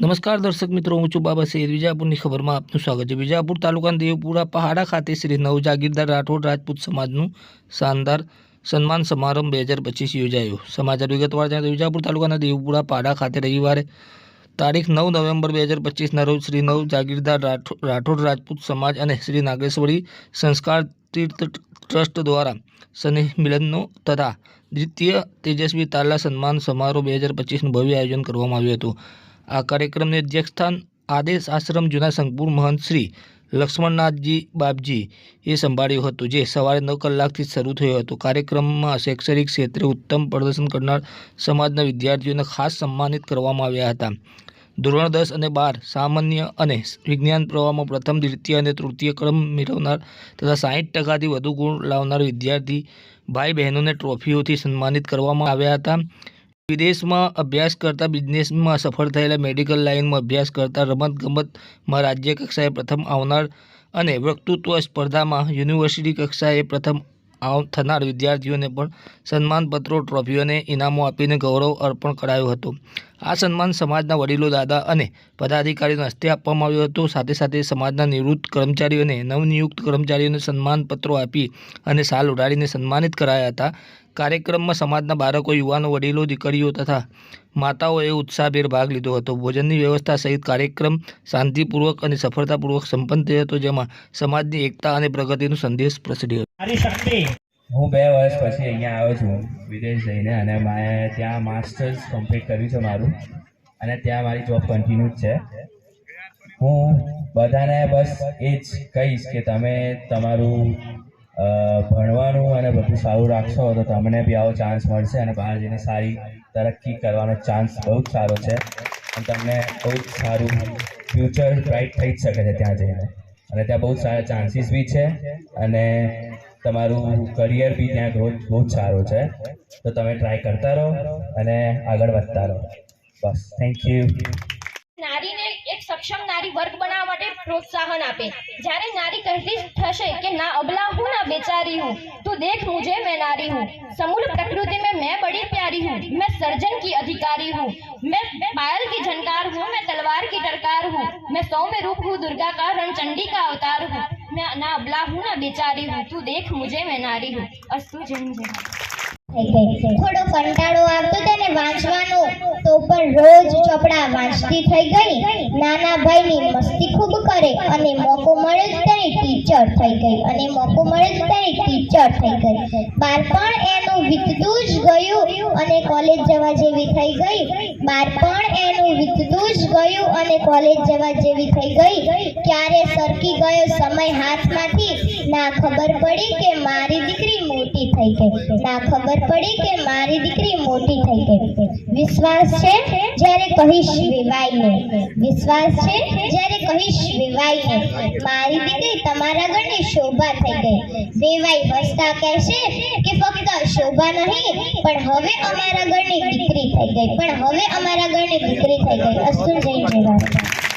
નમસ્કાર દર્શક મિત્રો, હું છું બાબા સૈયદ વિજાપુરની ખબરમાં આપનું સ્વાગત છે. વિજાપુર તાલુકાના દેવપુરા પહાડા ખાતે શ્રી નવ જાગીરદાર રાઠોડ રાજપૂત સમાજનું શાનદાર સન્માન સમારંભ બે હજાર પચીસ યોજાયો. સમાચાર વિગતવાર જણાવે વિજાપુર તાલુકાના દેવપુરા પહાડા ખાતે રવિવારે તારીખ નવ નવેમ્બર બે હજાર પચીસના રોજ શ્રી નવ જાગીરદાર રાઠો- રાઠોડ રાજપૂત સમાજ અને શ્રી નાગેશ્વરી સંસ્કાર તીર્થ ટ્રસ્ટ દ્વારા સ્નેહ મિલનનો તથા દ્વિતીય તેજસ્વી તાલા સન્માન સમારોહ બે હજાર પચીસનું ભવ્ય આયોજન કરવામાં આવ્યું હતું. આ કાર્યક્રમને અધ્યક્ષસ્થાન આદેશ આશ્રમ જૂના સંકપુર મહંત શ્રી લક્ષ્મણનાથજી બાપજી એ સંભાળ્યું હતું, જે સવારે નવ કલાકથી શરૂ થયો હતો. કાર્યક્રમમાં શૈક્ષણિક ક્ષેત્રે ઉત્તમ પ્રદર્શન કરનાર સમાજના વિદ્યાર્થીઓને ખાસ સન્માનિત કરવામાં આવ્યા હતા. ધોરણ દસ અને બાર સામાન્ય અને વિજ્ઞાન પ્રવાહમાં પ્રથમ, દ્વિતીય અને તૃતીય ક્રમ મેળવનાર તથા સાહીઠ ટકાથી વધુ ગુણ લાવનાર વિદ્યાર્થી ભાઈ બહેનોને ટ્રોફીઓથી સન્માનિત કરવામાં આવ્યા હતા. વિદેશમાં અભ્યાસ કરતા બિઝનેસમાં સફળ થયેલા મેડિકલ લાઇનમાં અભ્યાસ કરતા રમતગમતમાં રાજ્ય કક્ષાએ પ્રથમ આવનાર અને વક્તૃત્વ સ્પર્ધામાં યુનિવર્સિટી કક્ષાએ પ્રથમ આવ, થનાર વિદ્યાર્થીઓને પણ સન્માનપત્રો ટ્રોફીઓને ઇનામો આપીને ગૌરવ અર્પણ કરાયું હતું. આ સન્માન સમાજના વડીલો, દાદા અને પદાધિકારીઓના હસ્તે આપવામાં આવ્યું હતું. સાથે સાથે સમાજના નિવૃત્ત કર્મચારીઓને નવનિયુક્ત કર્મચારીઓને સન્માનપત્રો આપી અને સાલ ઉડાડીને સન્માનિત કરાયા હતા. કાર્યક્રમમાં સમાજના બાળકો, યુવાનો, વડીલો, દીકરીઓ તથા માતાઓએ ઉત્સાહભેર ભાગ લીધો હતો. ભોજનની વ્યવસ્થા સહિત કાર્યક્રમ શાંતિપૂર્વક અને સફળતાપૂર્વક સંપન્ન થયો હતો, જેમાં સમાજની એકતા અને પ્રગતિનો સંદેશ પ્રસર્યો હતો. હું બે વર્ષ પછી અહીંયા આવ્યો છું, વિદેશ જઈને, અને મેં ત્યાં માસ્ટર્સ કમ્પ્લીટ કર્યું છે મારું, અને ત્યાં મારી જોબ કન્ટિન્યુ જ છે. હું બધાને બસ એ જ કહીશ કે તમે તમારું ભણવાનું અને બધું સારું રાખશો તો તમને બી આવો ચાન્સ મળશે અને બહાર જઈને સારી તરક્કી કરવાનો ચાન્સ બહુ જ સારો છે. અને તમને બહુ જ સારું ફ્યુચર બ્રાઇટ થઈ જ શકે છે ત્યાં જઈને. અને ત્યાં બહુ સારા ચાન્સીસ બી છે. અને તમારું કરિયર બી ત્યાં ગ્રોથ બહુ જ સારો છે. તો તમે ટ્રાય કરતા રહો અને આગળ વધતા રહો. બસ. થેન્ક યુ નારીને એક સક્ષમ નારી વર્ગ બનાવવા માટે પ્રોત્સાહન આપે. જ્યારે નારી કહેતી થશે કે, ના, અબલા, હું ના બેચારી હું. તું દેખ મુજે મેં નારી હું. સમૂલ પ્રકૃતિ મેં મેં બડી પ્યારી હું. મેં સર્જન કી અધિકારી હું. मैं पायल की झनकार हूँ मैं तलवार की टरकार हूँ મેં सौम्य रूप हूँ दुर्गा का रणचंडी કા અવતાર હું. ना अबला हूँ ना बेचारी हूँ तू देख मुझे मैं नारी हूँ अस्तु जय जय થોડો કંટાળો આવતો તેને વાંચવાનો તો પણ રોજ ચોપડા વાંચતી થઈ ગઈ નાના ભાઈની મસ્તી ખૂબ કરે અને મોકો મળે જ તેની ટીચર થઈ ગઈ અને મોકો મળે જ તેની ટીચર થઈ ગઈ બાળપણ એનું વીતતું જ ગયું અને કોલેજ જવા જેવી થઈ ગઈ બાળપણ એનું વીતતું જ ગયું અને કોલેજ જવા જેવી થઈ ગઈ. ક્યારે સરકી ગયો સમય હાથમાંથી? ના ખબર પડી કે મારી દીકરી મોટી થઈ ગઈ. ના ખબર પડી કે મારી દીકરી મોટી થઈ ગઈ. વિશ્વાસ છે? જ્યારે કહીશ વિવાઈને વિશ્વાસ છે? જ્યારે કહીશ વિવાઈને મારી દીકરી તમારા ઘરની શોભા થઈ ગઈ. વેવાઈ હસતા કહેશે કે ફક્ત શોભા નહીં, પણ હવે અમારા ઘરની દીકરી થઈ ગઈ. પણ હવે અમારા ઘરની દીકરી થઈ ગઈ. અસ્તુ જય ભારત